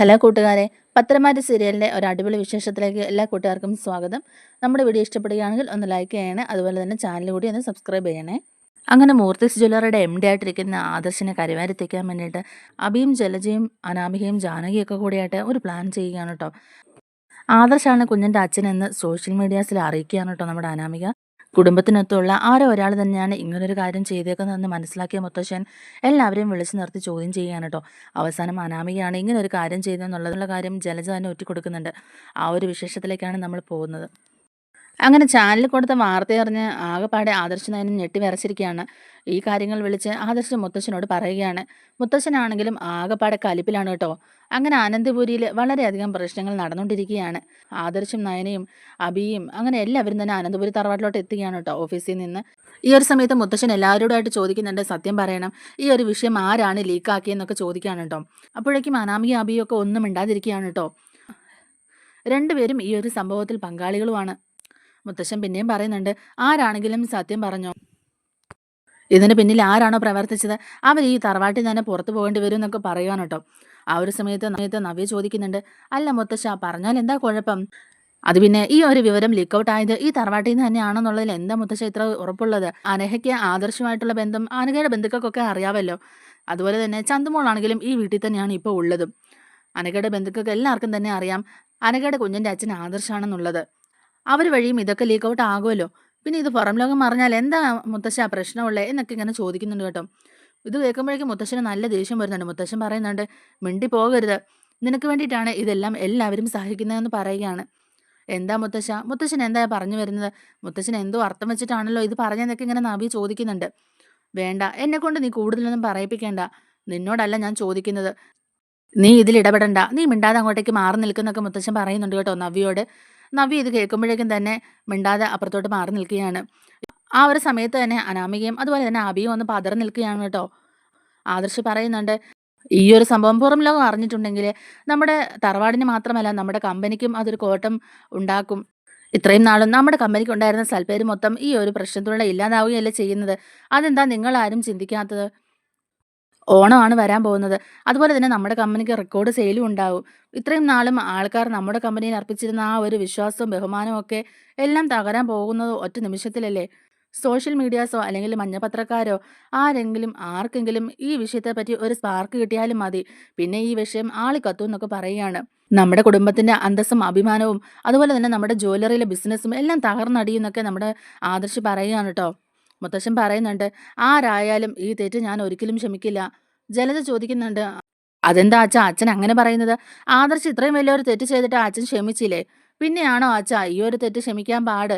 Hello കൂട്ടുകാരെ പത്രമാറ്റ സീരിയലിന്റെ ഒരു അടിപൊളി വിശേഷത്തിലേക്ക് എല്ലാ കൂട്ടുകാർക്കും സ്വാഗതം. നമ്മുടെ വീഡിയോ ഇഷ്ടപ്പെടുകയാണെങ്കിൽ ഒന്ന് ലൈക്ക് ചെയ്യണേ അതുപോലെ തന്നെ ചാനൽ കൂടി ഒന്ന് സബ്സ്ക്രൈബ് ചെയ്യണേ. അങ്ങനെ മൂർത്തിസ് ജ്വല്ലറിയുടെ എം ഡി ആയിട്ടിരിക്കുന്ന ആദർശിനെ കരിവാരെത്തിക്കാൻ വേണ്ടിയിട്ട് അഭിയും ജലജയും അനാമികയും ജാനകിയൊക്കെ കൂടിയായിട്ട് ഒരു പ്ലാൻ ചെയ്യുകയാണ് കേട്ടോ ആദർശാണ് കുഞ്ഞിന്റെ അച്ഛനെന്ന് സോഷ്യൽ മീഡിയാസിൽ അറിയിക്കുകയാണ് കേട്ടോ നമ്മുടെ അനാമിക. കുടുംബത്തിനൊത്തുള്ള ആരോ ഒരാൾ തന്നെയാണ് ഇങ്ങനൊരു കാര്യം ചെയ്തേക്കുന്നതെന്ന് മനസ്സിലാക്കിയ മുത്തശ്ശൻ എല്ലാവരെയും വിളിച്ചു നിർത്തി ചോദ്യം ചെയ്യുകയാണ് കേട്ടോ. അവസാനം അനാമികയാണ് ഇങ്ങനൊരു കാര്യം ചെയ്തതെന്നുള്ളതുള്ള കാര്യം ജലജ തന്നെ ഒറ്റിക്കൊടുക്കുന്നുണ്ട്. ആ ഒരു വിശേഷത്തിലേക്കാണ് നമ്മൾ പോകുന്നത്. അങ്ങനെ ചാനലിൽ കൊടുത്ത വാർത്ത അറിഞ്ഞ് ആകെപ്പാടെ ആദർശ നയനം ഞെട്ടി വിറച്ചിരിക്കുകയാണ് ഈ കാര്യങ്ങൾ വിളിച്ച് ആദർശ് മുത്തശ്ശനോട് പറയുകയാണ്. മുത്തശ്ശനാണെങ്കിലും ആകെപ്പാടെ കലിപ്പിലാണ് കേട്ടോ. അങ്ങനെ അനന്തപുരിയിൽ വളരെയധികം പ്രശ്നങ്ങൾ നടന്നുകൊണ്ടിരിക്കുകയാണ്. ആദർശും നയനയും അബിയും അങ്ങനെ എല്ലാവരും തന്നെ അനന്തപുരി തറവാട്ടിലോട്ട് എത്തുകയാണ് കേട്ടോ ഓഫീസിൽ നിന്ന്. ഈ ഒരു സമയത്ത് മുത്തശ്ശൻ എല്ലാവരോടായിട്ട് ചോദിക്കുന്നുണ്ട് സത്യം പറയണം. ഈ ഒരു വിഷയം ആരാണ് ലീക്കാക്കിയെന്നൊക്കെ ചോദിക്കുകയാണ് കേട്ടോ. അപ്പോഴേക്കും അനാമിക അബിയും ഒക്കെ ഒന്നും മിണ്ടാതിരിക്കുകയാണ് കേട്ടോ. രണ്ടുപേരും ഈ ഒരു സംഭവത്തിൽ പങ്കാളികളുമാണ്. മുത്തശ്ശൻ പിന്നെയും പറയുന്നുണ്ട് ആരാണെങ്കിലും സത്യം പറഞ്ഞോ? ഇതിന് പിന്നിൽ ആരാണോ പ്രവർത്തിച്ചത് അവർ ഈ തറവാട്ടിൽ തന്നെ പുറത്തു പോകേണ്ടി വരും എന്നൊക്കെ പറയുകയാണ് കേട്ടോ. ആ ഒരു സമയത്ത് സമയത്ത് നവ്യ ചോദിക്കുന്നുണ്ട് അല്ല മുത്തശ്ശ പറഞ്ഞാൽ എന്താ കുഴപ്പം? അത് പിന്നെ ഈ ഒരു വിവരം ലീക്ക് ഔട്ട് ആയത് ഈ തറവാട്ടിൽ നിന്ന് തന്നെയാണെന്നുള്ളതിൽ എന്താ മുത്തശ്ശ ഇത്ര ഉറപ്പുള്ളത്? അനഹയ്ക്ക് ആദർശമായിട്ടുള്ള ബന്ധം അനഘയുടെ ബന്ധുക്കൾക്കൊക്കെ അറിയാമല്ലോ അതുപോലെ തന്നെ ചന്തുമോളാണെങ്കിലും ഈ വീട്ടിൽ തന്നെയാണ് ഇപ്പോൾ ഉള്ളതും. അനഘയുടെ ബന്ധുക്കൾക്ക് എല്ലാവർക്കും തന്നെ അറിയാം അനഘയുടെ കുഞ്ഞിന്റെ അച്ഛൻ ആദർശാണെന്നുള്ളത്. അവർ വഴിയും ഇതൊക്കെ ലീക്ക് ഔട്ട് ആകുമല്ലോ. പിന്നെ ഇത് പുറം ലോകം അറിഞ്ഞാൽ എന്താ മുത്തശ്ശ പ്രശ്നമുള്ളത് എന്നൊക്കെ ഇങ്ങനെ ചോദിക്കുന്നുണ്ട് കേട്ടോ. ഇത് കേൾക്കുമ്പോഴേക്കും മുത്തശ്ശന് നല്ല ദേഷ്യം വരുന്നുണ്ട്. മുത്തശ്ശൻ പറയുന്നുണ്ട് മിണ്ടി പോകരുത്. നിനക്ക് വേണ്ടിയിട്ടാണ് ഇതെല്ലാം എല്ലാവരും സഹിക്കുന്നതെന്ന് പറയുകയാണ്. എന്താ മുത്തശ്ശ? മുത്തശ്ശൻ എന്താ പറഞ്ഞു വരുന്നത്? മുത്തശ്ശൻ എന്തോ അർത്ഥം വെച്ചിട്ടാണല്ലോ ഇത് പറഞ്ഞതെന്നൊക്കെ ഇങ്ങനെ നബി ചോദിക്കുന്നുണ്ട്. വേണ്ട എന്നെ കൊണ്ട് നീ കൂടുതലൊന്നും പറയിപ്പിക്കേണ്ട. നിന്നോടല്ല ഞാൻ ചോദിക്കുന്നത്. നീ ഇതിൽ ഇടപെടണ്ട. നീ മിണ്ടാതെ അങ്ങോട്ടേക്ക് മാറി നിൽക്കുന്നൊക്കെ മുത്തശ്ശൻ പറയുന്നുണ്ട് കേട്ടോ നവ്യോട്. നവ്യ ഇത് കേൾക്കുമ്പോഴേക്കും തന്നെ മിണ്ടാതെ അപ്പുറത്തോട്ട് മാറി നിൽക്കുകയാണ്. ആ ഒരു സമയത്ത് തന്നെ അനാമികയും അതുപോലെ തന്നെ അബിയും ഒന്ന് പതറി നിൽക്കുകയാണ് കേട്ടോ. ആദർശ് പറയുന്നുണ്ട് ഈ ഒരു സംഭവം പുറം ലോകം അറിഞ്ഞിട്ടുണ്ടെങ്കിൽ നമ്മുടെ തറവാടിന് മാത്രമല്ല നമ്മുടെ കമ്പനിക്കും അതൊരു കോട്ടം ഉണ്ടാക്കും. ഇത്രയും നാളും നമ്മുടെ കമ്പനിക്ക് ഉണ്ടായിരുന്ന സൽപ്പേര് മൊത്തം ഈ ഒരു പ്രശ്നത്തിലൂടെ ഇല്ലാതാവുകയല്ലേ ചെയ്യുന്നത്? അതെന്താ നിങ്ങൾ ആരും ചിന്തിക്കാത്തത്? ഓണമാണ് വരാൻ പോകുന്നത്. അതുപോലെ തന്നെ നമ്മുടെ കമ്പനിക്ക് റെക്കോർഡ് സെയിലും ഉണ്ടാവും. ഇത്രയും നാളും ആൾക്കാർ നമ്മുടെ കമ്പനിയിൽ അർപ്പിച്ചിരുന്ന ആ ഒരു വിശ്വാസവും ബഹുമാനവും ഒക്കെ എല്ലാം തകരാൻ പോകുന്നത് ഒറ്റ നിമിഷത്തിലല്ലേ? സോഷ്യൽ മീഡിയാസോ അല്ലെങ്കിൽ മഞ്ഞപത്രക്കാരോ ആരെങ്കിലും ആർക്കെങ്കിലും ഈ വിഷയത്തെ പറ്റി ഒരു സ്പാർക്ക് കിട്ടിയാലും മതി. പിന്നെ ഈ വിഷയം ആളിക്കത്തും എന്നൊക്കെ പറയുകയാണ്. നമ്മുടെ കുടുംബത്തിന്റെ അന്തസ്സും അഭിമാനവും അതുപോലെ തന്നെ നമ്മുടെ ജ്വല്ലറിയിലെ ബിസിനസ്സും എല്ലാം തകർന്നടിയെന്നൊക്കെ നമ്മുടെ ആദർശി പറയുകയാണ് കേട്ടോ. മുത്തശ്ശൻ പറയുന്നുണ്ട് ആരായാലും ഈ തെറ്റ് ഞാൻ ഒരിക്കലും ക്ഷമിക്കില്ല. ജലജ ചോദിക്കുന്നുണ്ട് അതെന്താ അച്ഛ? അച്ഛൻ അങ്ങനെ പറയുന്നത്? ആദർശ് ഇത്രയും വലിയൊരു തെറ്റ് ചെയ്തിട്ട് അച്ഛൻ ക്ഷമിച്ചില്ലേ? പിന്നെയാണോ അച്ഛ ഈ ഒരു തെറ്റ് ക്ഷമിക്കാൻ പാട്?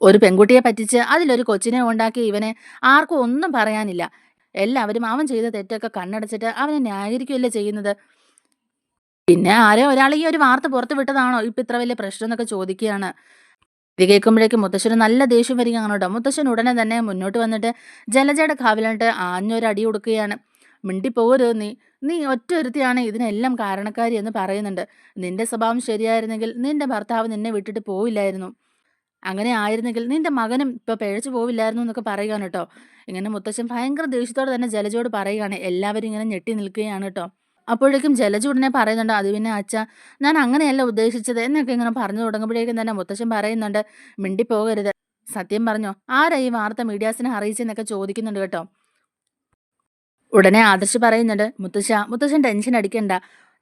ഒരു പെൺകുട്ടിയെ പറ്റിച്ച് അതിലൊരു കൊച്ചിനെ ഉണ്ടാക്കി ഇവനെ ആർക്കും ഒന്നും പറയാനില്ല. എല്ലാവരും അവൻ ചെയ്ത തെറ്റൊക്കെ കണ്ണടച്ചിട്ട് അവനെ ന്യായീകരിക്കുകയല്ലേ ചെയ്യുന്നത്? പിന്നെ ആരോ ഒരാൾ ഈ ഒരു വാർത്ത പുറത്തു വിട്ടതാണോ? ഇപ്പൊ ഇത്ര വലിയ പ്രശ്നം എന്നൊക്കെ ചോദിക്കുകയാണ്. ഇത് കേൾക്കുമ്പോഴേക്കും മുത്തശ്ശന് നല്ല ദേഷ്യം വരികയാണ് കേട്ടോ. മുത്തശ്ശൻ ഉടനെ തന്നെ മുന്നോട്ട് വന്നിട്ട് ജലജയുടെ കാവിലിട്ട് ആഞ്ഞൊരടി കൊടുക്കുകയാണ്. മിണ്ടിപ്പോകരുത് നീ. നീ ഒറ്റ ഒരുത്തിയാണ് ഇതിനെല്ലാം കാരണക്കാരി എന്ന് പറയുന്നുണ്ട്. നിന്റെ സ്വഭാവം ശരിയായിരുന്നെങ്കിൽ നിന്റെ ഭർത്താവ് നിന്നെ വിട്ടിട്ട് പോവില്ലായിരുന്നു. അങ്ങനെ ആയിരുന്നെങ്കിൽ നിന്റെ മകനും ഇപ്പൊ പിഴച്ചു പോവില്ലായിരുന്നു എന്നൊക്കെ പറയുകയാണ് കേട്ടോ. ഇങ്ങനെ മുത്തശ്ശൻ ഭയങ്കര ദേഷ്യത്തോടെ തന്നെ ജലജോട് പറയുകയാണ്. എല്ലാവരും ഇങ്ങനെ ഞെട്ടി നിൽക്കുകയാണ് കേട്ടോ. അപ്പോഴേക്കും ജലജ ഉടനെ പറയുന്നുണ്ട് അത് പിന്നെ അച്ഛ ഞാൻ അങ്ങനെയല്ല ഉദ്ദേശിച്ചത് എന്നൊക്കെ ഇങ്ങനെ പറഞ്ഞു തുടങ്ങുമ്പോഴേക്കും തന്നെ മുത്തശ്ശൻ പറയുന്നുണ്ട് മിണ്ടിപ്പോകരുത്. സത്യം പറഞ്ഞോ ആരാ ഈ വാർത്ത മീഡിയാസിനെ അറിയിച്ചെന്നൊക്കെ ചോദിക്കുന്നുണ്ട് കേട്ടോ. ഉടനെ ആദർശ് പറയുന്നുണ്ട് മുത്തശ്ശ മുത്തശ്ശൻ ടെൻഷൻ അടിക്കണ്ട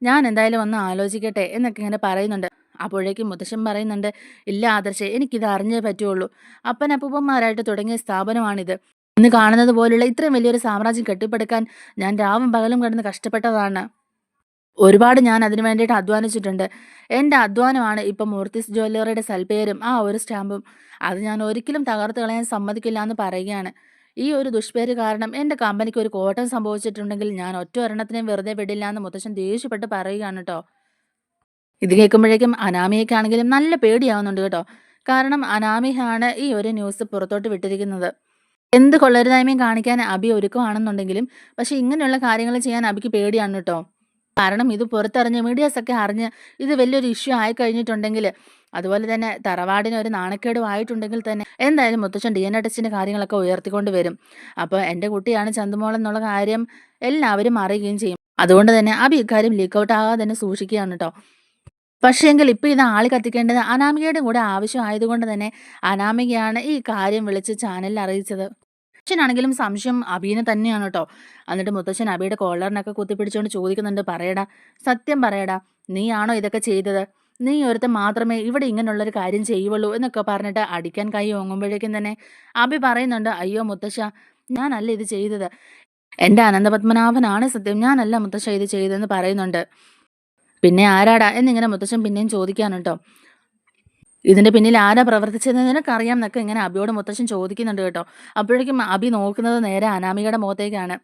ഞാൻ എന്തായാലും ഒന്ന് ആലോചിക്കട്ടെ എന്നൊക്കെ ഇങ്ങനെ പറയുന്നുണ്ട്. അപ്പോഴേക്കും മുത്തശ്ശൻ പറയുന്നുണ്ട് ഇല്ല ആദർശ് എനിക്കിത് അറിഞ്ഞേ പറ്റുള്ളൂ അപ്പനപ്പൂപ്പന്മാരായിട്ട് തുടങ്ങിയ സ്ഥാപനമാണിത്. ഇന്ന് കാണുന്നത് പോലുള്ള ഇത്രയും വലിയൊരു സാമ്രാജ്യം കെട്ടിപ്പടുക്കാൻ ഞാൻ രാവും പകലും കിടന്ന് കഷ്ടപ്പെട്ടതാണ്. ഒരുപാട് ഞാൻ അതിനു വേണ്ടിയിട്ട് അധ്വാനിച്ചിട്ടുണ്ട്. എന്റെ അധ്വാനമാണ് ഇപ്പം മൂർത്തിസ് ജ്വല്ലറിയുടെ സൽപ്പേരും ആ ഒരു സ്റ്റാമ്പും. അത് ഞാൻ ഒരിക്കലും തകർത്ത് കളയാൻ സമ്മതിക്കില്ല എന്ന് പറയുകയാണ്. ഈ ഒരു ദുഷ്പേര് കാരണം എന്റെ കമ്പനിക്ക് ഒരു കോട്ടം സംഭവിച്ചിട്ടുണ്ടെങ്കിൽ ഞാൻ ഒറ്റ ഒരെണ്ണത്തിനെയും വെറുതെ വിടില്ല എന്ന് മുത്തശ്ശൻ ദേഷ്യപ്പെട്ട് പറയുകയാണ് കേട്ടോ. ഇത് കേൾക്കുമ്പോഴേക്കും അനാമിയക്കാണെങ്കിലും നല്ല പേടിയാവുന്നുണ്ട് കേട്ടോ. കാരണം അനാമിയാണ് ഈ ഒരു ന്യൂസ് പുറത്തോട്ട് വിട്ടിരിക്കുന്നത്. എന്ത് കൊള്ളരുതായ്മയും കാണിക്കാൻ അബി ഒരുക്കമാണെന്നുണ്ടെങ്കിലും പക്ഷെ ഇങ്ങനെയുള്ള കാര്യങ്ങൾ ചെയ്യാൻ അബിക്ക് പേടിയാണ് കേട്ടോ. കാരണം ഇത് പുറത്തറിഞ്ഞ് മീഡിയാസൊക്കെ അറിഞ്ഞ് ഇത് വലിയൊരു ഇഷ്യൂ ആയി കഴിഞ്ഞിട്ടുണ്ടെങ്കിൽ അതുപോലെ തന്നെ തറവാടിന് ഒരു നാണക്കേടും ആയിട്ടുണ്ടെങ്കിൽ തന്നെ എന്തായാലും മുത്തച്ഛൻ ഡി എൻ എ ടെസ്റ്റിന്റെ കാര്യങ്ങളൊക്കെ ഉയർത്തിക്കൊണ്ട് വരും. അപ്പോൾ എന്റെ കുട്ടിയാണ് ചന്തുമോൾ എന്നുള്ള കാര്യം എല്ലാവരും അറിയുകയും ചെയ്യും. അതുകൊണ്ട് തന്നെ അബി ഇക്കാര്യം ലീക്ക് ഔട്ട് ആകാതെ തന്നെ സൂക്ഷിക്കുകയാണ് കേട്ടോ. പക്ഷേങ്കിൽ ഇപ്പോൾ ഇത് ആളി കത്തിക്കേണ്ടത് അനാമികയുടെ കൂടെ ആവശ്യമായതുകൊണ്ട് തന്നെ അനാമികയാണ് ഈ കാര്യം വിളിച്ച് ചാനലിൽ അറിയിച്ചത്. മുത്തശ്ശനാണെങ്കിലും സംശയം അബീനെ തന്നെയാണ് കേട്ടോ എന്നിട്ട് മുത്തച്ഛൻ അബിയുടെ കോളറിനൊക്കെ കുത്തിപ്പിടിച്ചുകൊണ്ട് ചോദിക്കുന്നുണ്ട് പറയടാ സത്യം പറയടാ നീയാണോ ഇതൊക്കെ ചെയ്തത്? നീ ഒരുത്ത മാത്രമേ ഇവിടെ ഇങ്ങനെയുള്ളൊരു കാര്യം ചെയ്യുള്ളൂ എന്നൊക്കെ പറഞ്ഞിട്ട് അടിക്കാൻ കൈ ഓങ്ങുമ്പോഴേക്കും തന്നെ അബി പറയുന്നുണ്ട് അയ്യോ മുത്തശ്ശ ഞാനല്ല ഇത് ചെയ്തത്. എന്റെ അനന്തപത്മനാഭനാണ് സത്യം ഞാനല്ല മുത്തശ്ശ ഇത് ചെയ്തതെന്ന് പറയുന്നുണ്ട്. പിന്നെ ആരാടാ? എന്നിങ്ങനെ മുത്തശ്ശൻ പിന്നെയും ചോദിക്കാണ് ഇതിന്റെ പിന്നിൽ ആരാ പ്രവർത്തിച്ചതെന്ന് നിനക്കറിയാം എന്നൊക്കെ ഇങ്ങനെ അബിയോട് മുത്തശ്ശൻ ചോദിക്കുന്നുണ്ട് കേട്ടോ. അപ്പോഴേക്കും അബി നോക്കുന്നത് നേരെ അനാമികയുടെ മുഖത്തേക്കാണ്.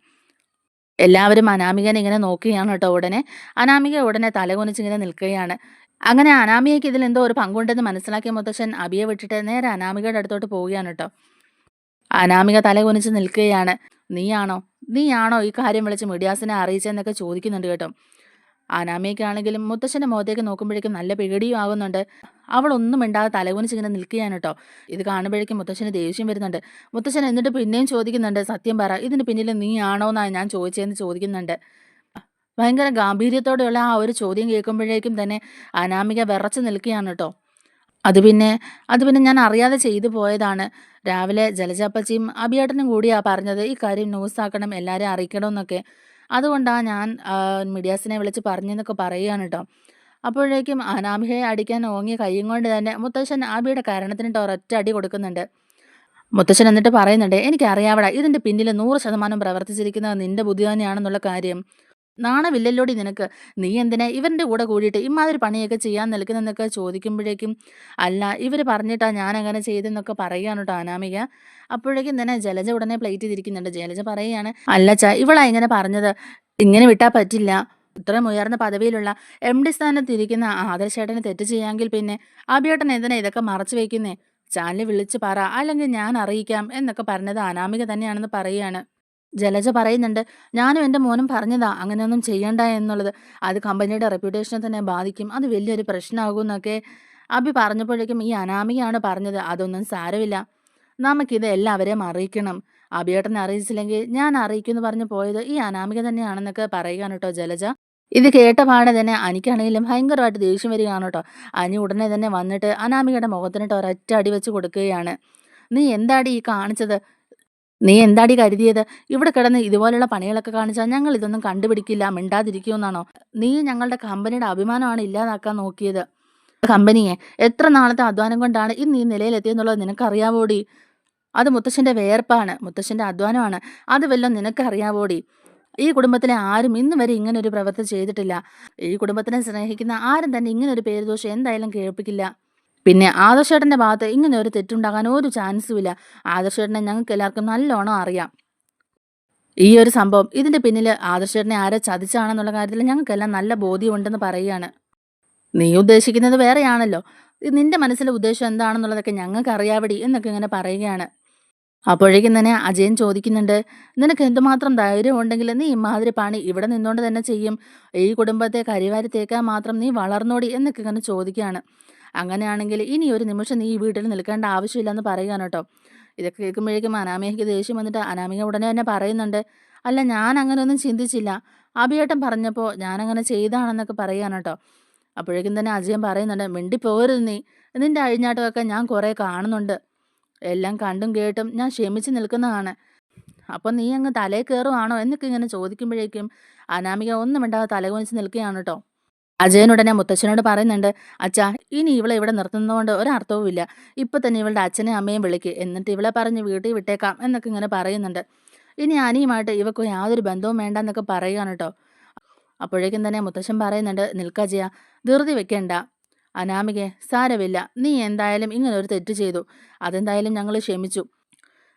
എല്ലാവരും അനാമികനെ ഇങ്ങനെ നോക്കുകയാണ് കേട്ടോ ഉടനെ. അനാമിക ഉടനെ തലകുനിച്ചിങ്ങനെ നിൽക്കുകയാണ്. അങ്ങനെ അനാമികയ്ക്ക് ഇതിൽ എന്തോ ഒരു പങ്കുണ്ടെന്ന് മനസ്സിലാക്കിയ മുത്തശ്ശൻ അബിയെ വിട്ടിട്ട് നേരെ അനാമികയുടെ അടുത്തോട്ട് പോവുകയാണ് കേട്ടോ. അനാമിക തലകുനിച്ച് നിൽക്കുകയാണ്. നീയാണോ? നീയാണോ ഈ കാര്യം വിളിച്ച് മിഡിയാസിനെ അറിയിച്ചെന്നൊക്കെ ചോദിക്കുന്നുണ്ട് കേട്ടോ. അനാമികയ്ക്കാണെങ്കിലും മുത്തശ്ശന്റെ മുഖത്തേക്ക് നോക്കുമ്പോഴേക്കും നല്ല പേടിയും ആകുന്നുണ്ട് അവളൊന്നും മിണ്ടാതെ തലകുനിച്ച് ഇങ്ങനെ നിൽക്കുകയാണ് കേട്ടോ. ഇത് കാണുമ്പോഴേക്കും മുത്തശ്ശന് ദേഷ്യം വരുന്നുണ്ട്. മുത്തശ്ശൻ എന്നിട്ട് പിന്നെയും ചോദിക്കുന്നുണ്ട് സത്യം പറ ഇതിന് പിന്നിൽ നീ ആണോ എന്നാണ് ഞാൻ ചോദിച്ചതെന്ന് ചോദിക്കുന്നുണ്ട്. ഭയങ്കര ഗാംഭീര്യത്തോടെയുള്ള ആ ഒരു ചോദ്യം കേൾക്കുമ്പോഴേക്കും തന്നെ അനാമിക വിറച്ച് നിൽക്കുകയാണ് കേട്ടോ. അത് പിന്നെ അത് പിന്നെ ഞാൻ അറിയാതെ ചെയ്തു പോയതാണ്. രാവിലെ ജലജാപ്പച്ചിയും അബിയേട്ടനും കൂടിയാണ് പറഞ്ഞത് ഈ കാര്യം ന്യൂസ് ആക്കണം എല്ലാവരെയും അറിയിക്കണം എന്നൊക്കെ അതുകൊണ്ടാണ് ഞാൻ മീഡിയാസിനെ വിളിച്ച് പറഞ്ഞെന്നൊക്കെ പറയുകയാണ് കേട്ടോ അപ്പോഴേക്കും അനാമികയെ അടിക്കാൻ ഓങ്ങിയ കൈയും കൊണ്ട് തന്നെ മുത്തശ്ശൻ ആബിയുടെ കാരണത്തിനിട്ട് ഒരൊറ്റ അടി കൊടുക്കുന്നുണ്ട്. മുത്തശ്ശൻ എന്നിട്ട് പറയുന്നുണ്ട് എനിക്കറിയാവടാ ഇതിന്റെ പിന്നിൽ നൂറ് ശതമാനം പ്രവർത്തിച്ചിരിക്കുന്നത് നിന്റെ ബുദ്ധി തന്നെയാണെന്നുള്ള കാര്യം. നാണമില്ലല്ലോടി നിനക്ക്. നീ എന്തിനാ ഇവന്റെ കൂടെ കൂടിയിട്ട് ഇമാതിരി പണിയൊക്കെ ചെയ്യാൻ നിൽക്കുന്നെന്നൊക്കെ ചോദിക്കുമ്പോഴേക്കും അല്ല ഇവർ പറഞ്ഞിട്ടാ ഞാൻ അങ്ങനെ ചെയ്തെന്നൊക്കെ പറയുകയാണ് കേട്ടോ അനാമിക. അപ്പോഴേക്കും തന്നെ ജലജ ഉടനെ പ്ലേറ്റ് തിരിക്കുന്നുണ്ട് ജലജ പറയുകയാണ് അല്ലച്ചാ ഇവളാ ഇങ്ങനെ പറഞ്ഞത്. ഇങ്ങനെ വിട്ടാ പറ്റില്ല. ഇത്രയും ഉയർന്ന പദവിയിലുള്ള എം ഡി സ്ഥാനത്തിരിക്കുന്ന ആദർശേട്ടനെ തെറ്റ് ചെയ്യാമെങ്കിൽ പിന്നെ അഭിയേട്ടൻ എന്തിനാ ഇതൊക്കെ മറച്ചു വെക്കുന്നേ? ചാനലിൽ വിളിച്ച് പറ. അല്ലെങ്കിൽ ഞാൻ അറിയിക്കാം എന്നൊക്കെ പറഞ്ഞത് അനാമിക തന്നെയാണെന്ന് പറയുകയാണ്. ജലജ പറയുന്നുണ്ട് ഞാനും എന്റെ മോനും പറഞ്ഞതാ അങ്ങനെയൊന്നും ചെയ്യണ്ട എന്നുള്ളത്. അത് കമ്പനിയുടെ റെപ്യൂട്ടേഷനെ തന്നെ ബാധിക്കും. അത് വലിയൊരു പ്രശ്നമാകും എന്നൊക്കെ അഭി പറഞ്ഞപ്പോഴേക്കും ഈ അനാമികയാണ് പറഞ്ഞത്. അതൊന്നും സാരമില്ല. നമുക്കിത് എല്ലാവരെയും അറിയിക്കണം. അഭിയേട്ടനെ അറിയിച്ചില്ലെങ്കിൽ ഞാൻ അറിയിക്കും എന്ന് പറഞ്ഞു പോയത് ഈ അനാമിക തന്നെയാണെന്നൊക്കെ പറയുകയാണ് കേട്ടോ ജലജ. ഇത് കേട്ട പാടെ തന്നെ അനിക്കാണെങ്കിലും ഭയങ്കരമായിട്ട് ദേഷ്യം വരികയാണ് കേട്ടോ. അനി ഉടനെ തന്നെ വന്നിട്ട് അനാമികയുടെ മുഖത്തിനിട്ട് ഒരൊറ്റ അടി വെച്ച് കൊടുക്കുകയാണ്. നീ എന്താടി ഈ കാണിച്ചത്? നീ എന്താടി കരുതിയത്? ഇവിടെ കിടന്ന് ഇതുപോലെയുള്ള പണികളൊക്കെ കാണിച്ചാൽ ഞങ്ങൾ ഇതൊന്നും കണ്ടുപിടിക്കില്ല മിണ്ടാതിരിക്കുമെന്നാണോ? നീ ഞങ്ങളുടെ കമ്പനിയുടെ അഭിമാനമാണ് ഇല്ലാതാക്കാൻ നോക്കിയത്. കമ്പനിയെ എത്ര നാളത്തെ അധ്വാനം കൊണ്ടാണ് ഇന്ന് ഈ നിലയിലെത്തിയെന്നുള്ളത് നിനക്കറിയാവോടി? അത് മുത്തശ്ശന്റെ വേർപ്പാണ് മുത്തശ്ശന്റെ അധ്വാനമാണ്. അത് വല്ലതും നിനക്കറിയാവോടി? ഈ കുടുംബത്തിലെ ആരും ഇന്ന് വരെ ഇങ്ങനെ ഒരു പ്രവൃത്തി ചെയ്തിട്ടില്ല. ഈ കുടുംബത്തിനെ സ്നേഹിക്കുന്ന ആരും തന്നെ ഇങ്ങനെ ഒരു പേരുദോഷം എന്തായാലും കേൾപ്പിക്കില്ല. പിന്നെ ആദർശേട്ടന്റെ ഭാഗത്ത് ഇങ്ങനെ ഒരു തെറ്റുണ്ടാകാൻ ഒരു ചാൻസും ഇല്ല. ആദർശേട്ടനെ ഞങ്ങൾക്ക് എല്ലാവർക്കും നല്ലോണം അറിയാം. ഈ ഒരു സംഭവം. ഇതിന്റെ പിന്നിൽ ആദർശേട്ടനെ ആരെ ചതിച്ചാണെന്നുള്ള കാര്യത്തിൽ ഞങ്ങൾക്കെല്ലാം നല്ല ബോധ്യമുണ്ടെന്ന് പറയുകയാണ്. നീ ഉദ്ദേശിക്കുന്നത് വേറെയാണല്ലോ. നിന്റെ മനസ്സിലെ ഉദ്ദേശം എന്താണെന്നുള്ളതൊക്കെ ഞങ്ങൾക്ക് അറിയാവടി എന്നൊക്കെ ഇങ്ങനെ പറയുകയാണ്. അപ്പോഴേക്കും തന്നെ അജയൻ ചോദിക്കുന്നുണ്ട് നിനക്ക് എന്തുമാത്രം ധൈര്യം ഉണ്ടെങ്കിൽ നീ ഇമാതിരി പണി ഇവിടെ നിന്നുകൊണ്ട് തന്നെ ചെയ്യും. ഈ കുടുംബത്തെ കരിവാരി തേക്കാൻ മാത്രം നീ വളർന്നോടി എന്നൊക്കെ ഇങ്ങനെ ചോദിക്കുകയാണ്. അങ്ങനെയാണെങ്കിൽ ഇനി ഒരു നിമിഷം നീ ഈ വീട്ടിൽ നിൽക്കേണ്ട ആവശ്യമില്ലെന്ന് പറയുകയാണ് കേട്ടോ. ഇതൊക്കെ കേൾക്കുമ്പോഴേക്കും അനാമികയ്ക്ക് ദേഷ്യം വന്നിട്ട് അനാമിക ഉടനെ തന്നെ പറയുന്നുണ്ട് അല്ല ഞാൻ അങ്ങനെയൊന്നും ചിന്തിച്ചില്ല. അഭിയേട്ടൻ പറഞ്ഞപ്പോൾ ഞാനങ്ങനെ ചെയ്താണെന്നൊക്കെ പറയുകയാണ് കേട്ടോ. അപ്പോഴേക്കും തന്നെ അജയൻ പറയുന്നുണ്ട് മിണ്ടി പോരുത് നീ. നിന്റെ അഴിഞ്ഞാട്ടമൊക്കെ ഞാൻ കുറേ കാണുന്നുണ്ട്. എല്ലാം കണ്ടും കേട്ടും ഞാൻ ക്ഷമിച്ച് നിൽക്കുന്നതാണ്. അപ്പം നീ അങ്ങ് തലേ കയറുവാണോ? എന്നൊക്കെ ഇങ്ങനെ ചോദിക്കുമ്പോഴേക്കും അനാമിക ഒന്നും ഇണ്ടാകാതെ തലകുനിച്ച് നിൽക്കുകയാണ് കേട്ടോ. അജയനുടനെ മുത്തച്ഛനോട് പറയുന്നുണ്ട് അച്ഛാ ഇനി ഇവളെ ഇവിടെ നിർത്തുന്നതുകൊണ്ട് ഒരർത്ഥവും ഇല്ല ഇപ്പൊ തന്നെ ഇവളുടെ അച്ഛനെ അമ്മയും വിളിക്ക്. എന്നിട്ട് ഇവളെ പറഞ്ഞ് വീട്ടിൽ വിട്ടേക്കാം എന്നൊക്കെ ഇങ്ങനെ പറയുന്നുണ്ട്. ഇനി അനിയുമായിട്ട് ഇവക്ക് യാതൊരു ബന്ധവും വേണ്ടെന്നൊക്കെ പറയുകയാണ് കേട്ടോ. അപ്പോഴേക്കും തന്നെ മുത്തശ്ശൻ പറയുന്നുണ്ട് നിൽക്കജയ ധൃതി വെക്കേണ്ട. അനാമികെ സാരമില്ല. നീ എന്തായാലും ഇങ്ങനെ ഒരു തെറ്റ് ചെയ്തു. അതെന്തായാലും ഞങ്ങൾ ക്ഷമിച്ചു.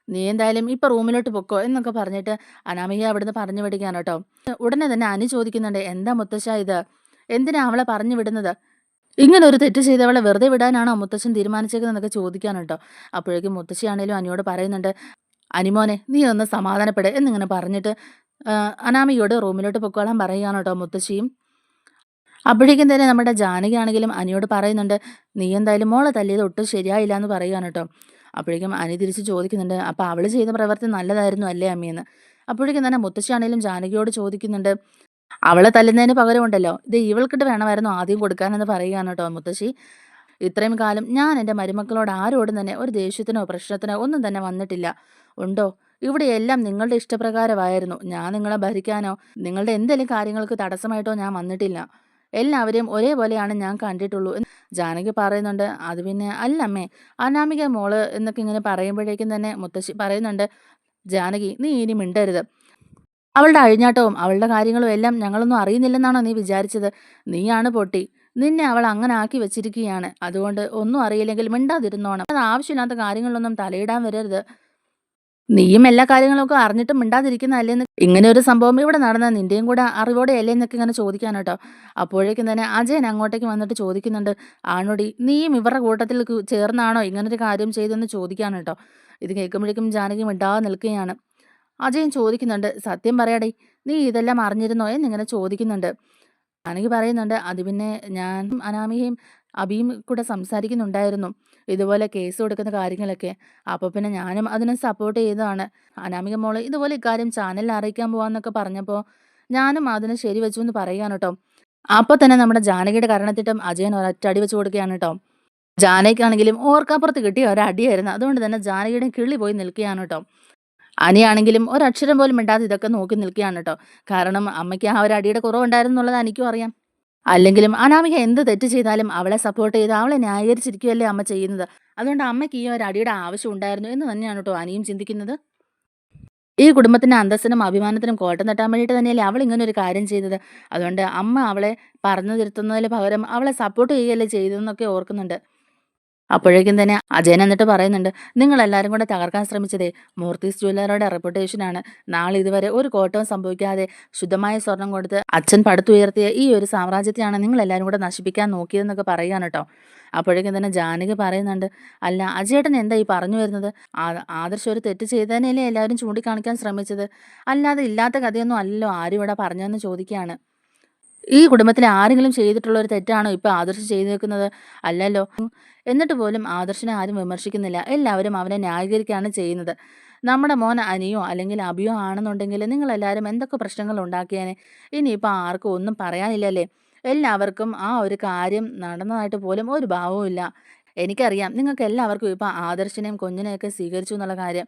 നീ എന്തായാലും ഇപ്പൊ റൂമിലോട്ട് പൊക്കോ എന്നൊക്കെ പറഞ്ഞിട്ട് അനാമിക അവിടുന്ന് പറഞ്ഞു പഠിക്കാൻ കേട്ടോ. ഉടനെ തന്നെ അനി ചോദിക്കുന്നുണ്ട് എന്താ മുത്തശ്ശ ഇത്? എന്തിനാ അവളെ പറഞ്ഞു വിടുന്നത്? ഇങ്ങനെ ഒരു തെറ്റ് ചെയ്തവളെ വെറുതെ വിടാനാണോ മുത്തശ്ശൻ തീരുമാനിച്ചേക്കുന്നതൊക്കെ ചോദിക്കാണ് കേട്ടോ. അപ്പോഴേക്കും മുത്തശ്ശിയാണേലും അനിയോട് പറയുന്നുണ്ട് അനിമോനെ നീ ഒന്ന് സമാധാനപ്പെട് എന്നിങ്ങനെ പറഞ്ഞിട്ട് അനാമിയോട് റൂമിലോട്ട് പൊക്കോളാൻ പറയുകയാണ് കേട്ടോ മുത്തശ്ശിയും. അപ്പോഴേക്കും തന്നെ നമ്മുടെ ജാനകിയാണെങ്കിലും അനിയോട് പറയുന്നുണ്ട് നീ എന്തായാലും മോളെ തല്ലിയത് ഒട്ടും ശരിയായില്ല എന്ന് പറയുകയാണ് കേട്ടോ. അപ്പോഴേക്കും അനി തിരിച്ച് ചോദിക്കുന്നുണ്ട് അപ്പോൾ അവൾ ചെയ്ത പ്രവൃത്തി നല്ലതായിരുന്നു അല്ലേ അമ്മയെന്ന് അപ്പോഴേക്കും തന്നെ മുത്തശ്ശിയാണേലും ജാനകിയോട് ചോദിക്കുന്നുണ്ട് അവളെ തല്ലുന്നതിന് പകരമുണ്ടല്ലോ. ഇത് ഇവൾക്കിട്ട് വേണമായിരുന്നു ആദ്യം കൊടുക്കാനെന്ന് പറയുകയാണ് കേട്ടോ മുത്തശ്ശി. ഇത്രയും കാലം ഞാൻ എന്റെ മരുമക്കളോട് ആരോടും തന്നെ ഒരു ദേഷ്യത്തിനോ പ്രശ്നത്തിനോ ഒന്നും തന്നെ വന്നിട്ടില്ല. ഉണ്ടോ? ഇവിടെ എല്ലാം നിങ്ങളുടെ ഇഷ്ടപ്രകാരമായിരുന്നു. ഞാൻ നിങ്ങളെ ഭരിക്കാനോ നിങ്ങളുടെ എന്തെങ്കിലും കാര്യങ്ങൾക്ക് തടസ്സമായിട്ടോ ഞാൻ വന്നിട്ടില്ല. എല്ലാവരെയും ഒരേപോലെയാണ് ഞാൻ കണ്ടിട്ടുള്ളൂ ജാനകി പറയുന്നുണ്ട്. അത് പിന്നെ അല്ലമ്മേ അനാമിക മോൾ എന്നൊക്കെ ഇങ്ങനെ പറയുമ്പോഴേക്കും തന്നെ മുത്തശ്ശി പറയുന്നുണ്ട് ജാനകി നീ ഇനി മിണ്ടരുത്. അവളുടെ അഴിഞ്ഞാട്ടവും അവളുടെ കാര്യങ്ങളും എല്ലാം ഞങ്ങളൊന്നും അറിയുന്നില്ലെന്നാണോ നീ വിചാരിച്ചത്? നീയാണ് പൊട്ടി. നിന്നെ അവൾ അങ്ങനെ ആക്കി വെച്ചിരിക്കുകയാണ്. അതുകൊണ്ട് ഒന്നും അറിയില്ലെങ്കിൽ മിണ്ടാതിരുന്നോണം. അത് ആവശ്യമില്ലാത്ത കാര്യങ്ങളൊന്നും തലയിടാൻ വരരുത്. നീയും എല്ലാ കാര്യങ്ങളൊക്കെ അറിഞ്ഞിട്ടും മിണ്ടാതിരിക്കുന്നതല്ലേന്ന് ഇങ്ങനെ ഒരു സംഭവം ഇവിടെ നടന്ന നിന്റെയും കൂടെ അറിവോടെ അല്ലേ എന്നൊക്കെ ഇങ്ങനെ ചോദിക്കാൻ കേട്ടോ. അപ്പോഴേക്കും തന്നെ അജയൻ അങ്ങോട്ടേക്ക് വന്നിട്ട് ചോദിക്കുന്നുണ്ട് ആണോടി നീയും ഇവരുടെ കൂട്ടത്തിൽ ചേർന്നാണോ ഇങ്ങനൊരു കാര്യം ചെയ്തെന്ന് ചോദിക്കാൻ കേട്ടോ. ഇത് കേൾക്കുമ്പോഴേക്കും ജാനകി മിണ്ടാതെ നിൽക്കുകയാണ്. അജയൻ ചോദിക്കുന്നുണ്ട് സത്യം പറയാടേ നീ ഇതെല്ലാം അറിഞ്ഞിരുന്നോ? എന്നിങ്ങനെ ചോദിക്കുന്നുണ്ട്. ആണെങ്കിൽ പറയുന്നുണ്ട് അത് പിന്നെ ഞാൻ അനാമികയും അബിയും കൂടെ സംസാരിക്കുന്നുണ്ടായിരുന്നു. ഇതുപോലെ കേസ് കൊടുക്കുന്ന കാര്യങ്ങളൊക്കെ. അപ്പോൾ പിന്നെ ഞാനും അതിനെ സപ്പോർട്ട് ചെയ്തതാണ്. അനാമിക മോൾ ഇതുപോലെ ഇക്കാര്യം ചാനലിൽ അറിയിക്കാൻ പോവാന്നൊക്കെ പറഞ്ഞപ്പോൾ ഞാനും അതിനെ ശരി വെച്ചു എന്ന് പറയുകയാണ് കേട്ടോ അപ്പോൾ തന്നെ നമ്മുടെ ജാനകിയുടെ കരണത്തിട്ടും അജയൻ ഒരൊറ്റ അടി വെച്ച് കൊടുക്കുകയാണ് കേട്ടോ ജാനകിക്കാണെങ്കിലും ഓർക്കാപ്പുറത്ത് കിട്ടിയ ഒരടിയായിരുന്നു. അതുകൊണ്ട് തന്നെ ജാനകിയുടെ കിള്ളി പോയി നിൽക്കുകയാണ് കേട്ടോ അനിയാണെങ്കിലും ഒരക്ഷരം പോലും മിണ്ടാതെ ഇതൊക്കെ നോക്കി നിൽക്കുകയാണ് കേട്ടോ കാരണം അമ്മയ്ക്ക് ആ ഒരു അടിയുടെ എന്നുള്ളത് എനിക്കും അറിയാം. അല്ലെങ്കിലും അനാമിക എന്ത് തെറ്റ് ചെയ്താലും അവളെ സപ്പോർട്ട് ചെയ്ത് അവളെ ന്യായീകരിച്ചിരിക്കുകയല്ലേ അമ്മ ചെയ്യുന്നത്. അതുകൊണ്ട് അമ്മയ്ക്ക് ഈ ഒരു അടിയുടെ ആവശ്യം ഉണ്ടായിരുന്നു എന്ന് തന്നെയാണ് കേട്ടോ അനിയും ചിന്തിക്കുന്നത്. ഈ കുടുംബത്തിന്റെ അന്തസ്സിനും അഭിമാനത്തിനും കോട്ടം തട്ടാൻ വേണ്ടിയിട്ട് തന്നെയല്ലേ അവൾ ഇങ്ങനെ ഒരു കാര്യം ചെയ്തത്. അതുകൊണ്ട് അമ്മ അവളെ പറഞ്ഞു തിരുത്തുന്നതിന് പകരം അവളെ സപ്പോർട്ട് ചെയ്യുകയല്ലേ ചെയ്തതെന്നൊക്കെ ഓർക്കുന്നുണ്ട്. അപ്പോഴേക്കും തന്നെ അജയൻ എന്നിട്ട് പറയുന്നുണ്ട് നിങ്ങൾ എല്ലാവരും കൂടെ തകർക്കാൻ ശ്രമിച്ചതേ മൂർത്തീസ് ജ്വല്ലറിയുടെ റെപ്യൂട്ടേഷനാണ് നാളെ ഇതുവരെ ഒരു കോട്ടവും സംഭവിക്കാതെ ശുദ്ധമായ സ്വർണം കൊടുത്ത് അച്ഛൻ പടുത്തുയർത്തിയ ഈ ഒരു സാമ്രാജ്യത്തെയാണ് നിങ്ങൾ എല്ലാവരും കൂടെ നശിപ്പിക്കാൻ നോക്കിയതെന്നൊക്കെ പറയുകയാണ് കേട്ടോ. അപ്പോഴേക്കും തന്നെ ജാനകി പറയുന്നുണ്ട് അല്ല അജയേട്ടൻ എന്താ ഈ പറഞ്ഞു വരുന്നത്? ആദർശ് ഒരു തെറ്റ് ചെയ്തതിനല്ലേ എല്ലാവരും ചൂണ്ടിക്കാണിക്കാൻ ശ്രമിച്ചത്? അല്ലാതെ ഇല്ലാത്ത കഥയൊന്നും അല്ലല്ലോ ആരും ഇവിടെ പറഞ്ഞതെന്ന് ചോദിക്കുകയാണ്. ഈ കുടുംബത്തിന് ആരെങ്കിലും ചെയ്തിട്ടുള്ള ഒരു തെറ്റാണോ ഇപ്പൊ ആദർശ് ചെയ്തു നിൽക്കുന്നത് അല്ലല്ലോ. എന്നിട്ട് പോലും ആദർശിനെ ആരും വിമർശിക്കുന്നില്ല. എല്ലാവരും അവനെ ന്യായീകരിക്കുകയാണ് ചെയ്യുന്നത്. നമ്മുടെ മോൻ അനിയോ അല്ലെങ്കിൽ അഭിയോ ആണെന്നുണ്ടെങ്കിൽ നിങ്ങൾ എല്ലാവരും എന്തൊക്കെ പ്രശ്നങ്ങൾ ഉണ്ടാക്കിയാനെ? ഇനിയിപ്പോൾ ആർക്കും ഒന്നും പറയാനില്ലല്ലേ? എല്ലാവർക്കും ആ ഒരു കാര്യം നടന്നതായിട്ട് പോലും ഒരു ഭാവവും ഇല്ല. എനിക്കറിയാം. നിങ്ങൾക്ക് എല്ലാവർക്കും ഇപ്പോൾ ആദർശിനെയും കുഞ്ഞിനെയൊക്കെ സ്വീകരിച്ചു എന്നുള്ള കാര്യം.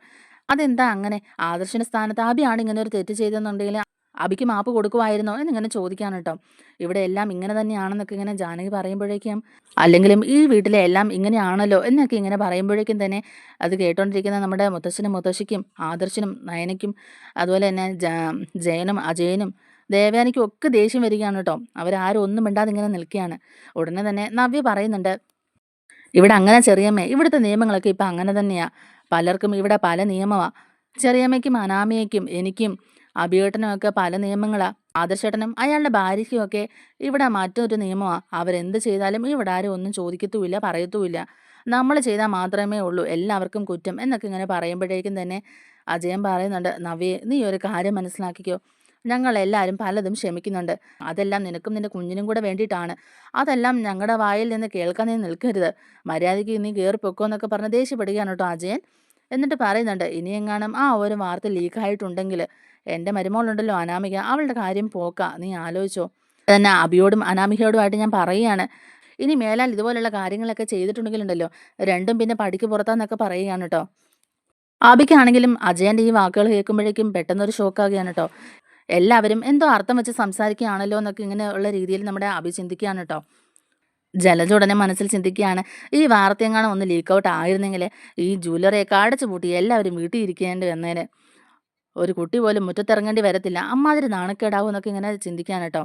അതെന്താ അങ്ങനെ? ആദർശിന്റെ സ്ഥാനത്ത് അഭിയാണ് ഇങ്ങനെ ഒരു തെറ്റ് ചെയ്തെന്നുണ്ടെങ്കിൽ അബിക്ക് മാപ്പ് കൊടുക്കുമായിരുന്നോ എന്നിങ്ങനെ ചോദിക്കാൻ കേട്ടോ. ഇവിടെ എല്ലാം ഇങ്ങനെ തന്നെയാണെന്നൊക്കെ ഇങ്ങനെ ജാനകി പറയുമ്പോഴേക്കും അല്ലെങ്കിലും ഈ വീട്ടിലെ എല്ലാം ഇങ്ങനെയാണല്ലോ എന്നൊക്കെ ഇങ്ങനെ പറയുമ്പോഴേക്കും തന്നെ അത് കേട്ടോണ്ടിരിക്കുന്ന നമ്മുടെ മുത്തശ്ശനും മുത്തശ്ശിക്കും ആദർശനും നയനയ്ക്കും അതുപോലെ തന്നെ ജയനും അജയനും ദേവയാനിക്കും ഒക്കെ ദേഷ്യം വരികയാണ് കേട്ടോ. അവരാരും ഒന്നും മിണ്ടാതെ ഇങ്ങനെ നിൽക്കുകയാണ്. ഉടനെ തന്നെ നവ്യ പറയുന്നുണ്ട് ഇവിടെ അങ്ങനെ ചെറിയമ്മേ ഇവിടുത്തെ നിയമങ്ങളൊക്കെ ഇപ്പം അങ്ങനെ തന്നെയാണ് പലർക്കും ഇവിടെ പല നിയമമാണ് ചെറിയമ്മയ്ക്കും അനാമയ്ക്കും എനിക്കും അഭിയേട്ടനും ഒക്കെ പല നിയമങ്ങളാ. ആദർശേട്ടനും അയാളുടെ ഭാര്യയ്ക്കും ഒക്കെ ഇവിടെ മറ്റൊരു നിയമമാ. അവരെന്ത് ചെയ്താലും ഇവിടെ ആരും ഒന്നും ചോദിക്കത്തുമില്ല പറയത്തുമില്ല. നമ്മൾ ചെയ്താൽ മാത്രമേ ഉള്ളൂ. എല്ലാവർക്കും കുറ്റം എന്നൊക്കെ ഇങ്ങനെ പറയുമ്പോഴേക്കും തന്നെ അജയൻ പറയുന്നുണ്ട് നവ്യെ നീ ഒരു കാര്യം മനസ്സിലാക്കിക്കോ. ഞങ്ങൾ എല്ലാവരും പലതും ക്ഷമിക്കുന്നുണ്ട്. അതെല്ലാം നിനക്കും നിന്റെ കുഞ്ഞിനും കൂടെ വേണ്ടിയിട്ടാണ്. അതെല്ലാം ഞങ്ങളുടെ വായിൽ നിന്ന് കേൾക്കാൻ നീ നിൽക്കരുത്. മര്യാദയ്ക്ക് നീ കയറിപ്പൊക്കോ എന്നൊക്കെ പറഞ്ഞ് ദേഷ്യപ്പെടുകയാണ് കേട്ടോ അജയൻ. എന്നിട്ട് പറയുന്നുണ്ട് ഇനിയെങ്ങാനും ആ ഒരു വാർത്ത ലീക്കായിട്ടുണ്ടെങ്കിൽ എന്റെ മരുമോളുണ്ടല്ലോ അനാമിക അവളുടെ കാര്യം പോക്ക നീ ആലോചിച്ചോ. തന്നെ അബിയോടും അനാമികയോടുമായിട്ട് ഞാൻ പറയുകയാണ്. ഇനി മേലാൽ ഇതുപോലുള്ള കാര്യങ്ങളൊക്കെ ചെയ്തിട്ടുണ്ടെങ്കിലുണ്ടല്ലോ രണ്ടും പിന്നെ പടിക്ക് പുറത്താന്നൊക്കെ പറയുകയാണ് കേട്ടോ. ആബിക്കാണെങ്കിലും അജയന്റെ ഈ വാക്കുകൾ കേൾക്കുമ്പോഴേക്കും പെട്ടെന്നൊരു ഷോക്കാകുകയാണ് കേട്ടോ. എല്ലാവരും എന്തോ അർത്ഥം വെച്ച് സംസാരിക്കുകയാണല്ലോ എന്നൊക്കെ ഇങ്ങനെ ഉള്ള രീതിയിൽ നമ്മുടെ അഭി ചിന്തിക്കുകയാണ് കേട്ടോ. ജലജ ഉടനെ മനസ്സിൽ ചിന്തിക്കുകയാണ് ഈ വാർത്തയെങ്ങാനും ഒന്ന് ലീക്ക് ഔട്ട് ആയിരുന്നെങ്കിൽ ഈ ജ്വല്ലറിയൊക്കെ അടച്ചു പൂട്ടി എല്ലാവരും വീട്ടിൽ ഇരിക്കേണ്ടി വന്നേനെ. ഒരു കുട്ടി പോലും മുറ്റത്തിറങ്ങേണ്ടി വരത്തില്ല. അമ്മാതിരി നാണക്കേടാവും എന്നൊക്കെ ഇങ്ങനെ ചിന്തിക്കാൻ കേട്ടോ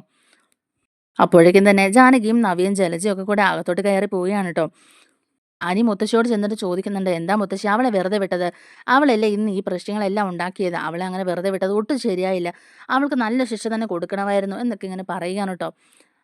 അപ്പോഴേക്കും തന്നെ ജാനകിയും നവിയും ജലജയും ഒക്കെ കൂടെ അകത്തോട്ട് കയറി പോവുകയാണ് കേട്ടോ അനി മുത്തശ്ശിയോട് ചെന്നിട്ട് ചോദിക്കുന്നുണ്ട് എന്താ മുത്തശ്ശി അവളെ വെറുതെ വിട്ടത്? അവളല്ലേ ഇന്ന് ഈ പ്രശ്നങ്ങളെല്ലാം ഉണ്ടാക്കിയത്? അവളെ അങ്ങനെ വെറുതെ വിട്ടത് ഒട്ടും ശരിയായില്ല. അവൾക്ക് നല്ല ശിക്ഷ തന്നെ കൊടുക്കണമായിരുന്നു എന്നൊക്കെ ഇങ്ങനെ പറയുകയാണ് കേട്ടോ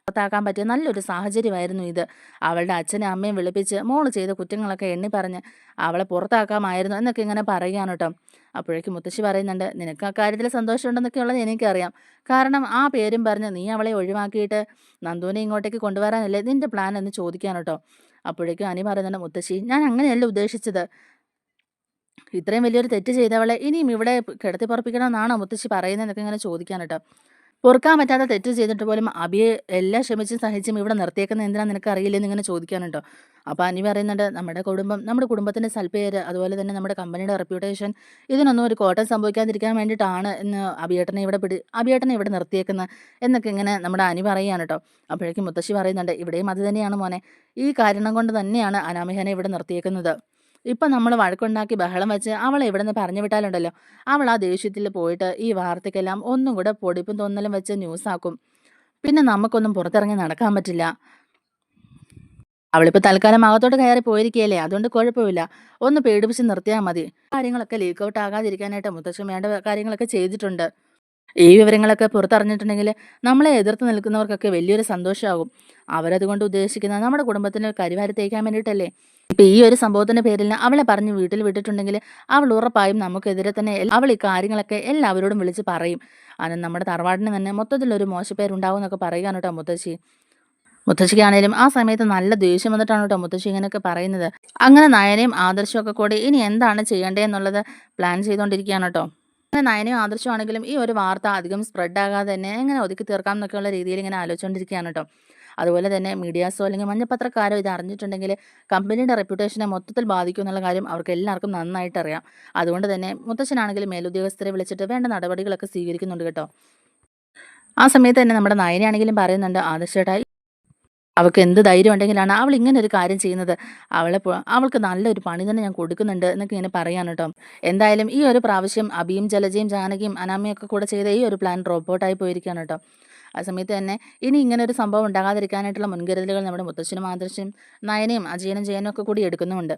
പുറത്താക്കാൻ പറ്റിയ നല്ലൊരു സാഹചര്യമായിരുന്നു ഇത്. അവളുടെ അച്ഛനും അമ്മയും വിളിപ്പിച്ച് മോൾ ചെയ്ത കുറ്റങ്ങളൊക്കെ എണ്ണി പറഞ്ഞ് അവളെ പുറത്താക്കാമായിരുന്നു എന്നൊക്കെ ഇങ്ങനെ പറയുകയാണ് കേട്ടോ. അപ്പോഴേക്കും മുത്തശ്ശി പറയുന്നുണ്ട് നിനക്ക് ആ കാര്യത്തിൽ സന്തോഷമുണ്ടെന്നൊക്കെ ഉള്ളത് എനിക്കറിയാം. കാരണം ആ പേരും പറഞ്ഞ് നീ അവളെ ഒഴിവാക്കിയിട്ട് നന്ദുവിനെ ഇങ്ങോട്ടേക്ക് കൊണ്ടുവരാനല്ലേ നിന്റെ പ്ലാൻ എന്ന് ചോദിക്കാൻ കേട്ടോ. അപ്പോഴേക്കും അനി പറയുന്നുണ്ട് മുത്തശ്ശി ഞാൻ അങ്ങനെയല്ല ഉദ്ദേശിച്ചത്. ഇത്രയും വലിയൊരു തെറ്റ് ചെയ്തവളെ ഇനിയും ഇവിടെ കിടത്തി പറപ്പിക്കണമെന്നാണോ മുത്തശ്ശി പറയുന്നതെന്നൊക്കെ ഇങ്ങനെ ചോദിക്കാൻ കേട്ടോ. പൊറുക്കാൻ പറ്റാത്ത തെറ്റ് ചെയ്തിട്ട് പോലും അബിയെ എല്ലാം ക്ഷമിച്ചും സഹിച്ചും ഇവിടെ നിർത്തിയേക്കുന്ന എന്തിനാ നിനക്ക് അറിയില്ലെന്ന് ഇങ്ങനെ ചോദിക്കാനുണ്ടോ? അപ്പോൾ അനി പറയുന്നുണ്ട് നമ്മുടെ കുടുംബം നമ്മുടെ കുടുംബത്തിന്റെ സൽപ്പേര് അതുപോലെ തന്നെ നമ്മുടെ കമ്പനിയുടെ റെപ്യൂട്ടേഷൻ ഇതിനൊന്നും ഒരു കോട്ടം സംഭവിക്കാതിരിക്കാൻ വേണ്ടിയിട്ടാണ് എന്ന് അബിയേട്ടനെ ഇവിടെ പിടി അബിയേട്ടനെ ഇവിടെ നിർത്തിയേക്കുന്നത് എന്നൊക്കെ ഇങ്ങനെ നമ്മുടെ അനി പറയുകയാണ് കേട്ടോ. അപ്പോഴേക്കും മുത്തശ്ശി പറയുന്നുണ്ട് ഇവിടെയും അത് തന്നെയാണ് മോനെ. ഈ കാരണം കൊണ്ട് തന്നെയാണ് അനാമിഹനെ ഇവിടെ നിർത്തിയേക്കുന്നത്. ഇപ്പം നമ്മൾ വഴക്കുണ്ടാക്കി ബഹളം വെച്ച് അവളെ ഇവിടെ നിന്ന് പറഞ്ഞു വിട്ടാലുണ്ടല്ലോ. അവൾ ആ ദേഷ്യത്തിൽ പോയിട്ട് ഈ വാർത്തയ്ക്കെല്ലാം ഒന്നും കൂടെ പൊടിപ്പും തോന്നലും വെച്ച് ന്യൂസാക്കും പിന്നെ നമുക്കൊന്നും പുറത്തിറങ്ങി നടക്കാൻ പറ്റില്ല. അവളിപ്പോൾ തൽക്കാലം അകത്തോട്ട് കയറി പോയിരിക്കുകയല്ലേ? അതുകൊണ്ട് കുഴപ്പമില്ല. ഒന്ന് പേടിപ്പിച്ച് നിർത്തിയാൽ മതി. കാര്യങ്ങളൊക്കെ ലീക്ക് ഔട്ട് ആകാതിരിക്കാനായിട്ട് മുത്തച്ഛൻ വേണ്ട കാര്യങ്ങളൊക്കെ ചെയ്തിട്ടുണ്ട്. ഈ വിവരങ്ങളൊക്കെ പുറത്തറിഞ്ഞിട്ടുണ്ടെങ്കിൽ നമ്മളെ എതിർത്ത് നിൽക്കുന്നവർക്കൊക്കെ വലിയൊരു സന്തോഷമാകും. അവരതുകൊണ്ട് ഉദ്ദേശിക്കുന്നത് നമ്മുടെ കുടുംബത്തിന് കരിവാരി തേക്കാൻ വേണ്ടിയിട്ടല്ലേ? ഇപ്പം ഈ ഒരു സംഭവത്തിന്റെ പേരിൽ അവളെ പറഞ്ഞ് വീട്ടിൽ വിട്ടിട്ടുണ്ടെങ്കിൽ അവൾ ഉറപ്പായും നമുക്കെതിരെ തന്നെ അവൾ ഈ കാര്യങ്ങളൊക്കെ എല്ലാവരോടും വിളിച്ച് പറയും. അത് നമ്മുടെ തറവാടിന് തന്നെ മൊത്തത്തിലൊരു മോശപ്പേരുണ്ടാവും എന്നൊക്കെ പറയുകയാണ് കേട്ടോ മുത്തശ്ശി. മുത്തശ്ശിക്കാണേലും ആ സമയത്ത് നല്ല ദേഷ്യം വന്നിട്ടാണ് കേട്ടോ മുത്തശ്ശി ഇങ്ങനെയൊക്കെ പറയുന്നത്. അങ്ങനെ നയനയും ആദർശവും ഒക്കെ കൂടി ഇനി എന്താണ് ചെയ്യേണ്ടതെന്നുള്ളത് പ്ലാൻ ചെയ്തുകൊണ്ടിരിക്കുകയാണ് കേട്ടോ അങ്ങനെ നയനയും ആദർശമാണെങ്കിലും ഈ ഒരു വാർത്ത അധികം സ്പ്രെഡ് ആകാതെ തന്നെ എങ്ങനെ ഒതുക്കി തീർക്കാം എന്നൊക്കെയുള്ള രീതിയിൽ ഇങ്ങനെ ആലോചിച്ചുകൊണ്ടിരിക്കുകയാണ് കേട്ടോ അതുപോലെ തന്നെ മീഡിയാസോ അല്ലെങ്കിൽ മഞ്ഞപ്പത്രക്കാരോ ഇത് അറിഞ്ഞിട്ടുണ്ടെങ്കിൽ കമ്പനിയുടെ റെപ്യൂട്ടേഷനെ മൊത്തത്തിൽ ബാധിക്കും എന്നുള്ള കാര്യം അവർക്ക് എല്ലാവർക്കും നന്നായിട്ട് അറിയാം. അതുകൊണ്ട് തന്നെ മുത്തശ്ശനാണെങ്കിലും മേലുദ്യോഗസ്ഥരെ വിളിച്ചിട്ട് വേണ്ട നടപടികളൊക്കെ സ്വീകരിക്കുന്നുണ്ട് കേട്ടോ. ആ സമയത്ത് തന്നെ നമ്മുടെ നയനയാണെങ്കിലും പറയുന്നുണ്ട് ആദർശേട്ടാ അവൾക്ക് എന്ത് ധൈര്യം ഉണ്ടെങ്കിലാണ് അവൾ ഇങ്ങനെ ഒരു കാര്യം ചെയ്യുന്നത്. അവളെ അവൾക്ക് നല്ലൊരു പണി തന്നെ ഞാൻ കൊടുക്കുന്നുണ്ട് എന്നൊക്കെ ഇങ്ങനെ പറയാൻ കേട്ടോ. എന്തായാലും ഈ ഒരു പ്രാവശ്യം അബിയും ജലജയും ജാനകിയും അനാമയും ഒക്കെ കൂടെ ചെയ്ത ഈ ഒരു പ്ലാൻ റോബോട്ടായി പോയിരിക്കുകയാണ് കേട്ടോ. ആ സമയത്ത് തന്നെ ഇനി ഇങ്ങനെ ഒരു സംഭവം ഉണ്ടാകാതിരിക്കാനായിട്ടുള്ള മുൻകരുതലുകൾ നമ്മുടെ മുത്തച്ഛനും മാതൃശ്ശനും നയനയും അജയനും ജയനും ഒക്കെ കൂടി എടുക്കുന്നുമുണ്ട്.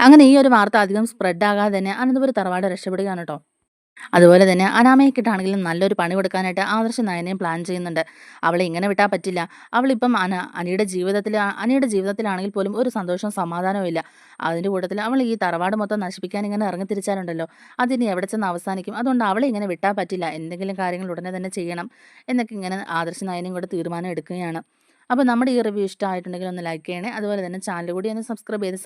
അങ്ങനെ ഈ ഒരു വാർത്ത അധികം സ്പ്രെഡ് ആകാതെ തന്നെ അനന്തപുരം തറവാട് രക്ഷപ്പെടുകയാണ് കേട്ടോ. അതുപോലെ തന്നെ അനാമയ്ക്കിട്ടാണെങ്കിലും നല്ലൊരു പണി കൊടുക്കാനായിട്ട് ആദർശ നയനയും പ്ലാൻ ചെയ്യുന്നുണ്ട്. അവളെ ഇങ്ങനെ വിട്ടാൽ പറ്റില്ല. അവളിപ്പം അന അനിയുടെ ജീവിതത്തിൽ അനിയുടെ ജീവിതത്തിലാണെങ്കിൽ പോലും ഒരു സന്തോഷവും സമാധാനവും ഇല്ല. അതിന്റെ കൂട്ടത്തിൽ അവൾ ഈ തറവാട് മൊത്തം നശിപ്പിക്കാൻ ഇങ്ങനെ ഇറങ്ങി തിരിച്ചാലുണ്ടല്ലോ. അതിനി എവിടെ ചെന്ന് അവസാനിക്കും? അതുകൊണ്ട് അവളെ ഇങ്ങനെ വിട്ടാൽ പറ്റില്ല. എന്തെങ്കിലും കാര്യങ്ങൾ ഉടനെ തന്നെ ചെയ്യണം എന്നൊക്കെ ഇങ്ങനെ ആദർശ നയനയും കൂടെ തീരുമാനം എടുക്കുകയാണ്. അപ്പോൾ നമ്മുടെ ഈ റിവ്യൂ ഇഷ്ടമായിട്ടുണ്ടെങ്കിൽ ഒന്ന് ലൈക്ക് ചെയ്യണേ. അതുപോലെ തന്നെ ചാനൽ കൂടി ഒന്ന് സബ്സ്ക്രൈബ് ചെയ്ത്